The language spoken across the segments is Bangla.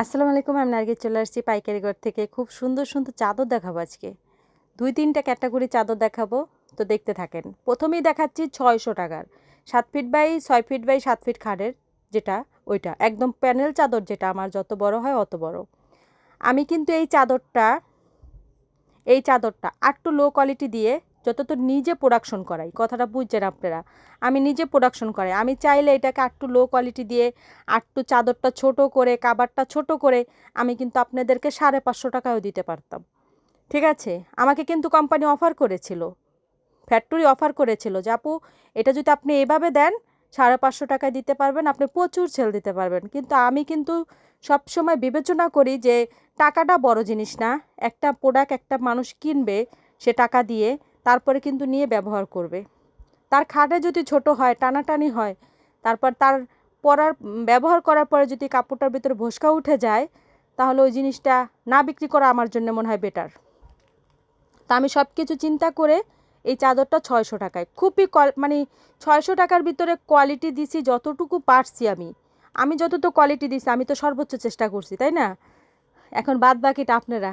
আসসালামু আলাইকুম, আমি নার্গিস চলে আসছি পাইকারি ঘর থেকে। খুব সুন্দর সুন্দর চাদর দেখাবো আজকে। দুই তিনটা ক্যাটাগরি চাদর দেখাবো, তো দেখতে থাকেন। প্রথমেই দেখাচ্ছি ছয়শো টাকার। সাত ফিট বাই ছয় ফিট বাই সাত ফিট খাটের যেটা, ওইটা। একদম প্যানেল চাদর যেটা, আমার যত বড় হয় অত বড়। আমি কিন্তু এই চাদরটা এই চাদরটা আটটু লো কোয়ালিটি দিয়ে যতদূর নিজে প্রোডাকশন করাই, কথাটা বুঝছেন আপনারা। আমি নিজে প্রোডাকশন করাই, আমি চাইলে এটাকে আটটু লো কোয়ালিটি দিয়ে আটটু চাদরটা ছোট করে, কাবারটা ছোট করে, আমি কিন্তু আপনাদেরকে সাড়ে পাঁচশো টাকাও দিতে পারতাম। ঠিক আছে? আমাকে কিন্তু কোম্পানি অফার করেছিল। ফ্যাক্টরি অফার করেছিল যে, আপু, এটা যদি আপনি এভাবে দেন, সাড়ে পাঁচশো টাকায় দিতে পারবেন, আপনি প্রচুর সেল দিতে পারবেন। কিন্তু আমি কিন্তু সবসময় বিবেচনা করি যে, টাকাটা বড় জিনিস না। একটা প্রোডাক্ট একটা মানুষ কিনবে, সে টাকা দিয়ে তারপরে কিন্তু নিয়ে ব্যবহার করবে। তার খাটে যদি ছোট হয়, টানাটানি হয়, তারপর তার পরার, ব্যবহার করার পরে যদি কাপড়টার ভিতরে ভোসকা উঠে যায়, তাহলে ওই জিনিসটা না বিক্রি করা আমার জন্য মনে হয় বেটার তা আমি সব কিছু চিন্তা করে এই চাদরটা ছয়শো টাকায়, খুবই মানে ছয়শো টাকার ভিতরে কোয়ালিটি দিছি যতটুকু পারছি আমি। আমি যতটুকু কোয়ালিটি দিছি, আমি তো সর্বোচ্চ চেষ্টা করছি, তাই না? এখন বাদ বাকিটা আপনারা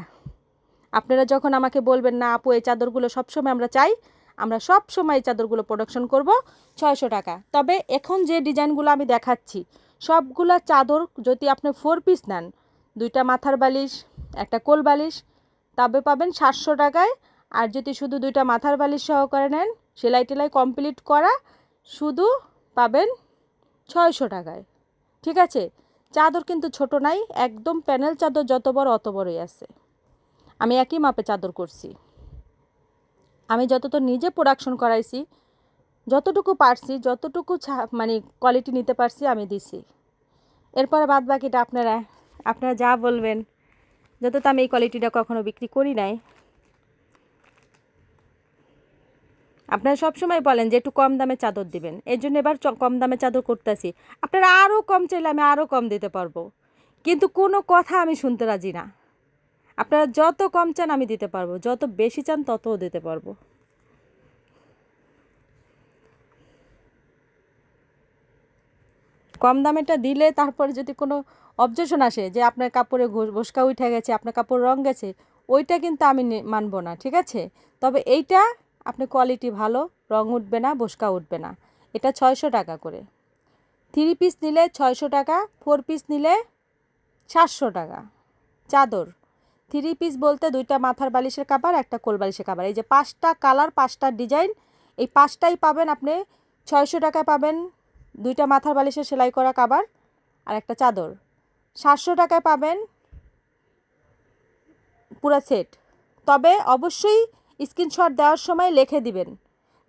আপনারা যখন আমাকে বলবেন, না আপু, এই চাদরগুলো সবসময় আমরা চাই, আমরা সব সময় এই চাদরগুলো প্রোডাকশন করব, ছয়শো টাকা। তবে এখন যে ডিজাইনগুলো আমি দেখাচ্ছি, সবগুলো চাদর যদি আপনি ফোর পিস নেন, দুইটা মাথার বালিশ, একটা কোল বালিশ, তবে পাবেন সাতশো টাকায়। আর যদি শুধু দুইটা মাথার বালিশ সহকারে নেন, সেলাই টেলাই কমপ্লিট করা, শুধু পাবেন ছয়শো টাকায়। ঠিক আছে? চাদর কিন্তু ছোট নাই, একদম প্যানেল চাদর যত বড় অত বড়ই আছে। আমি একই মাপে চাদর করছি। আমি যতটা নিজে প্রোডাকশন করাইছি, যতটুকু পারছি, যতটুকু মানে কোয়ালিটি নিতে পারছি আমি দিছি। এরপরে বাদ বাকিটা আপনারা আপনারা যা বলবেন যত আমি এই কোয়ালিটিটা কখনো বিক্রি করি নাই। আপনারা সবসময় বলেন যে একটু কম দামে চাদর দিবেন, এর জন্য এবার কম দামে চাদর করতেছি। আপনারা আরও কম চাইলে আমি আরও কম দিতে পারব। কিন্তু কোনো কথা আমি শুনতে রাজি না। আপনারা যত কম চান আমি দিতে পারব, যত বেশি চান ততও দিতে পারব। কম দামেটা দিলে তারপরে যদি কোনো অবজেকশন আসে যে আপনার কাপড়ে ঘোষকা উঠে গেছে, আপনার কাপড় রং গেছে, ওইটা কিন্তু আমি মানবো না, ঠিক আছে? তবে এইটা আপনি কোয়ালিটি ভালো, রং উঠবে না বসকা উঠবে না। এটা ছয়শো টাকা করে। থ্রি পিস নিলে ছয়শো টাকা ফোর পিস নিলে সাতশো টাকা। চাদর। থ্রি পিস বলতে দুইটা মাথার বালিশের কাবার, একটা কোল বালিশের কাবার। এই যে পাঁচটা কালার, পাঁচটা ডিজাইন, এই পাঁচটাই পাবেন আপনি ছয়শো টাকায় পাবেন দুইটা মাথার বালিশের সেলাই করা কাবার আর একটা চাদর। সাতশো টাকায় পাবেন পুরো সেট। তবে অবশ্যই স্ক্রিনশট দেওয়ার সময় লিখে দিবেন।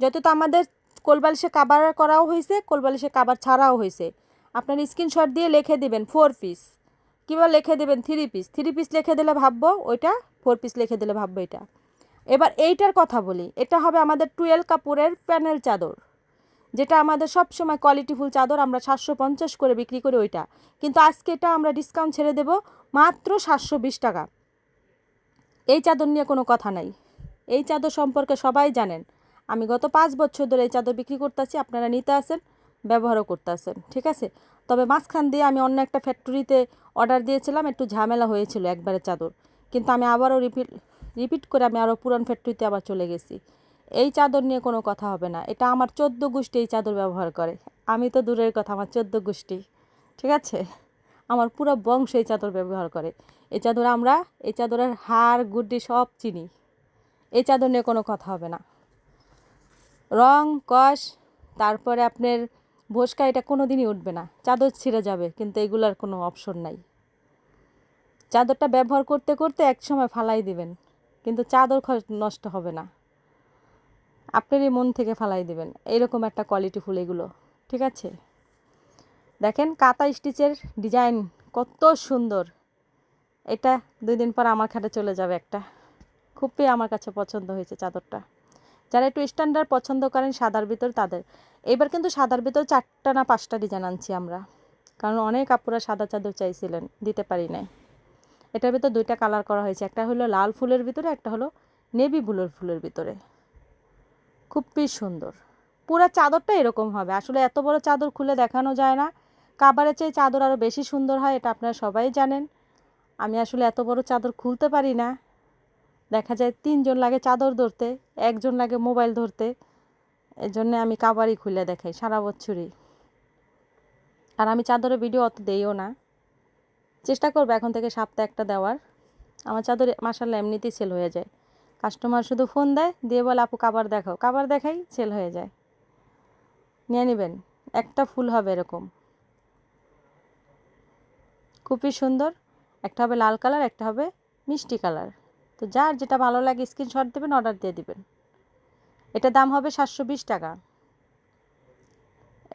যত তো আমাদের কোলবালিশে কাবার করাও হয়েছে কোলবালিশে কাবার ছাড়াও হয়েছে। আপনার স্ক্রিনশট দিয়ে লিখে দিবেন ফোর পিস কিংবা লিখে দেবেন? থ্রি পিস থ্রি পিস লিখে দিলে ভাববো ওইটা ফোর পিস লিখে দিলে ভাববো এটা। এবার এইটার কথা বলি। এটা হবে আমাদের টুয়েলভ কাপড়ের প্যানেল চাদর। যেটা আমাদের সবসময় কোয়ালিটিফুল চাদর, আমরা সাতশো পঞ্চাশ করে বিক্রি করি ওইটা। কিন্তু আজকে এটা আমরা ডিসকাউন্ট ছেড়ে দেব মাত্র সাতশো বিশ টাকা। এই চাদর নিয়ে কোনো কথা নাই। এই চাদর সম্পর্কে সবাই জানেন। আমি গত পাঁচ বছর ধরে এই চাদর বিক্রি করতেছি, আপনারা নিতে আসেন, ব্যবহারও করতে আসেন, ঠিক আছে? তবে মাঝখান দিয়ে আমি অন্য একটা ফ্যাক্টরিতে অর্ডার দিয়েছিলাম, একটু ঝামেলা হয়েছিল একবারে চাদর। কিন্তু আমি আবারও রিপিট রিপিট করে আমি আরও পুরান ফ্যাক্টরিতে আবার চলে গেছি। এই চাদর নিয়ে কোনো কথা হবে না। এটা আমার চোদ্দ গোষ্ঠী এই চাদর ব্যবহার করে। আমি তো দূরের কথা, আমার চোদ্দ গোষ্ঠী। ঠিক আছে? আমার পুরো বংশ এই চাদর ব্যবহার করে। এই চাদর আমরা, এই চাদরের হাড়, গুড্ডি সব চিনি। এই চাদর নিয়ে কোনো কথা হবে না। রং, কষ, তারপরে আপনার ভোসকা এটা কোনো দিনই উঠবে না। চাদর ছিঁড়ে যাবে, কিন্তু এগুলার কোনো অপশন নাই। চাদরটা ব্যবহার করতে করতে এক সময় ফালাই দিবেন, কিন্তু চাদর নষ্ট হবে না। আপনারই মন থেকে ফালাই দিবেন এইরকম একটা কোয়ালিটি ফুল এগুলো, ঠিক আছে? দেখেন কাতা স্টিচের ডিজাইন কত সুন্দর। এটা দুই দিন পর আমার খাটে চলে যাবে একটা। খুবই আমার কাছে পছন্দ হয়েছে চাদরটা। যারা একটু স্ট্যান্ডার্ড পছন্দ করেন, সাদার ভিতর তাদের। এবার কিন্তু সাদার ভিতর চারটা না পাঁচটা ডিজাইন আনছি আমরা। কারণ অনেক আপুরা সাদা চাদর চাইছিলেন, দিতে পারি নাই। এটার ভিতর দুইটা কালার করা হয়েছে। একটা হলো লাল ফুলের ভিতরে, একটা হলো নেভি ব্লুর ফুলের ভিতরে। খুবই সুন্দর। পুরো চাদরটা এরকম হবে। আসলে এত বড় চাদর খুলে দেখানো যায় না। কাবারের চেয়ে চাদর আরও বেশি সুন্দর হয়, এটা আপনারা সবাই জানেন। আমি আসলে এত বড় চাদর খুলতে পারি না। দেখা যায় তিনজন লাগে চাদর ধরতে, একজন লাগে মোবাইল ধরতে। এর জন্যে আমি কাবারই খুলে দেখাই সারা বছরই। আর আমি চাদরের ভিডিও অত দেইও না। চেষ্টা করব এখন থেকে সপ্তাহে একটা দেওয়ার। আমার চাদর মাসাল্লাহ এমনিতেই সেল হয়ে যায়। কাস্টমার শুধু ফোন দেয়, দিয়ে বলে, আপু, কাবার দেখাও। কাবার দেখাই সেল হয়ে যায়। নিয়ে নেবেন, একটা ফুল হবে এরকম। খুবই সুন্দর। একটা হবে লাল কালার, একটা হবে মিষ্টি কালার। তো যার যেটা ভালো লাগে স্ক্রিনশট দেবেন অর্ডার দিয়ে দিবেন। এটা দাম হবে সাতশো বিশ টাকা।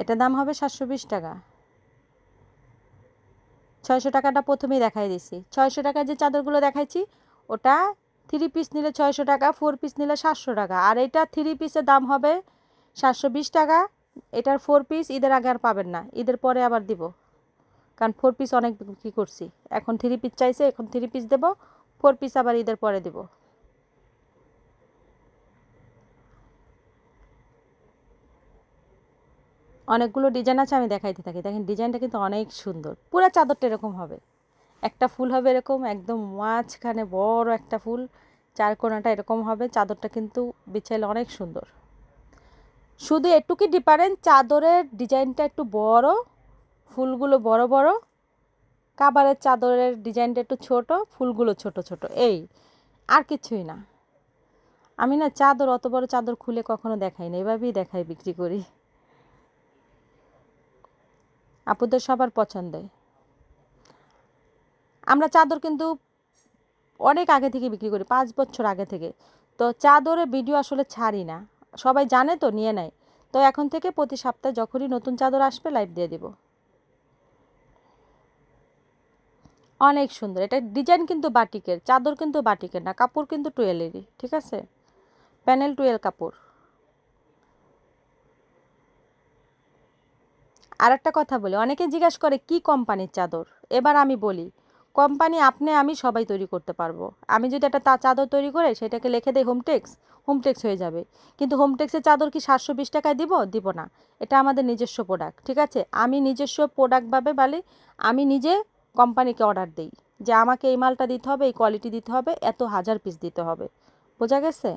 এটা দাম হবে সাতশো বিশ টাকা। ছয়শো টাকাটা প্রথমেই দেখাই দিছি। ছয়শো টাকার যে চাদরগুলো দেখাইছি, ওটা থ্রি পিস নিলে ছয়শো টাকা ফোর পিস নিলে সাতশো টাকা। আর এটা থ্রি পিসের দাম হবে সাতশো বিশ টাকা। এটার ফোর পিস ঈদের আগে আর পাবেন না। ঈদের পরে আবার দিব। কারণ ফোর পিস অনেক বিক্রি করছি। এখন থ্রি পিস চাইছে, এখন থ্রি পিস দেবো। ফোর পিস আবার ঈদের পরে দিব। অনেকগুলো ডিজাইন আছে, আমি দেখাইতে থাকি। দেখেন, ডিজাইনটা কিন্তু অনেক সুন্দর। পুরো চাদরটা এরকম হবে। একটা ফুল হবে এরকম, একদম মাঝখানে বড় একটা ফুল। চার কোনাটা এরকম হবে, চাদরটা কিন্তু বিছাইলে অনেক সুন্দর। শুধু এটুকুই ডিফারেন্ট চাদরের ডিজাইনটা একটু বড়, ফুলগুলো বড় বড় কাবারের চাদরের ডিজাইনটা একটু ছোট, ফুলগুলো ছোট ছোট। এই, আর কিছুই না। আমি না চাদর, অত বড় চাদর খুলে কখনো দেখাই না, এভাবেই দেখাই বিক্রি করি। আপুদের সবার পছন্দের আমরা চাদর কিন্তু অনেক আগে থেকে বিক্রি করি, পাঁচ বছর আগে থেকে। তো চাদরের ভিডিও আসলে ছাড়ি না। সবাই জানে তো, নিয়ে নেয়। তো এখন থেকে প্রতি সপ্তাহে যখনই নতুন চাদর আসবে লাইভ দিয়ে দিব। অনেক সুন্দর। এটা ডিজাইন কিন্তু বাটিকের, চাদর কিন্তু বাটিকের না, কাপড় কিন্তু টুয়েলেরই, ঠিক আছে? প্যানেল টুয়েল কাপড়। আর একটা কথা বলি, অনেকে জিজ্ঞাস করে, কি কোম্পানির চাদর? এবার আমি বলি, কোম্পানি আপনি, আমি সবাই তৈরি করতে পারব। আমি যদি একটা তা চাদর তৈরি করে, সেটাকে লিখে দিই হোমটেক্স হোমটেক্স হয়ে যাবে। কিন্তু হোমটেক্সের চাদর কি সাতশো বিশ টাকায় দিব? দিব না। এটা আমাদের নিজস্ব প্রোডাক্ট ঠিক আছে? আমি নিজস্ব প্রোডাক্টভাবে বলি, আমি নিজে কোম্পানিকে অর্ডার দিই যে আমাকে এই মালটা দিতে হবে, এই কোয়ালিটি দিতে হবে, এত হাজার পিস দিতে হবে। বোঝা গেছে?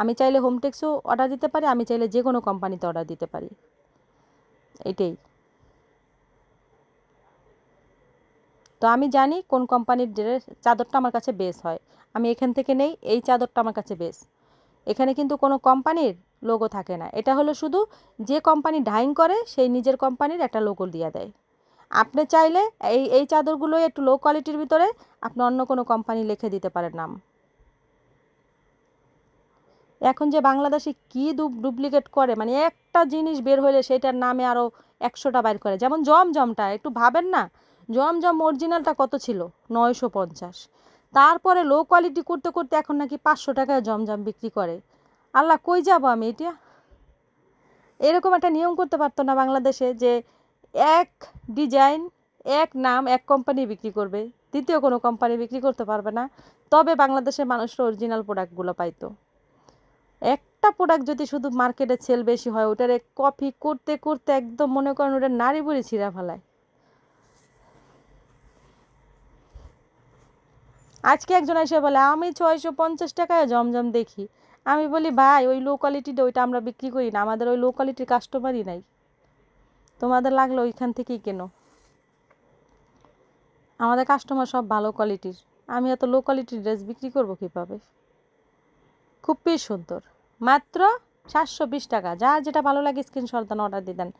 আমি চাইলে হোমটেক্সও অর্ডার দিতে পারি, আমি চাইলে যে কোনো কোম্পানিতে অর্ডার দিতে পারি। এটাই। তো আমি জানি কোন কোম্পানির ড্রেস চাদরটা আমার কাছে বেস হয়। আমি এখান থেকে নেই, এই চাদরটা আমার কাছে বেস এখানে কিন্তু কোনো কোম্পানির লোগো থাকে না। এটা হলো শুধু যে কোম্পানি ডাইং করে, সেই নিজের কোম্পানির একটা লোগো দিয়ে দেয়। আপনি চাইলে এই এই চাদরগুলো একটু লো কোয়ালিটির ভিতরে আপনি অন্য কোনো কোম্পানি লিখে দিতে পারেন নাম। এখন যে বাংলাদেশে কী ডুপ্লিকেট করে মানে একটা জিনিস বের হলে সেটার নামে আরও একশোটা বাইর করে। যেমন জমজমটা, একটু ভাবেন না, জমজম অরিজিনালটা কত ছিল? নয়শো পঞ্চাশ। তারপরে লো কোয়ালিটি করতে করতে এখন নাকি পাঁচশো টাকায় জমজম বিক্রি করে। আল্লাহ, কই যাব আমি এটা? এরকম একটা নিয়ম করতে পারতো না বাংলাদেশে যে এক ডিজাইন, এক নাম, এক কোম্পানি বিক্রি করবে। দ্বিতীয় কোনো কোম্পানি বিক্রি করতে পারবে না। তবে বাংলাদেশের মানুষরা অরিজিনাল প্রোডাক্টগুলো পাইতো। একটা প্রোডাক্ট যদি শুধু মার্কেটে সেল বেশি হয়, ওটার কপি করতে করতে একদম মনে করেন ওটা নারী বুড়ি ছিঁড়া ফেলায়। আজকে একজন এসে বলে, আমি ছয়শো পঞ্চাশ টাকায় জমজম দেখি। আমি বলি, ভাই, ওই লো কোয়ালিটিটা ওইটা আমরা বিক্রি করি না। আমাদের ওই লো কোয়ালিটির কাস্টমারই নাই। তোমাদের লাগল ওইখান থেকেই কেন? আমাদের কাস্টমার সব ভালো কোয়ালিটির আমি এত লো কোয়ালিটির ড্রেস বিক্রি করব কীভাবে? খুবই সুন্দর। মাত্র সাতশো বিশ টাকা। যার যেটা ভালো লাগে স্ক্রিনশট দেন অর্ডার দিয়ে দেন।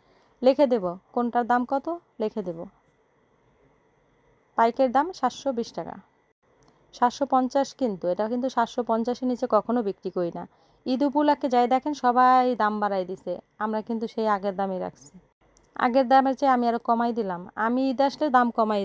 লিখে দেব। কোনটার দাম কত? লিখে দেব। পাইকের দাম সাতশো বিশ টাকা। সাতশো পঞ্চাশ কিন্তু, এটা কিন্তু সাতশো পঞ্চাশের নিচে কখনো বিক্রি করি না। ঈদ উপলক্ষে যাই দেখেন, সবাই দাম বাড়াই দিছে। আমরা কিন্তু সেই আগের দামই রাখছি। আগের দামের চেয়ে আমি আরও কমাই দিলাম। আমি ঈদ আসলে দাম কমাই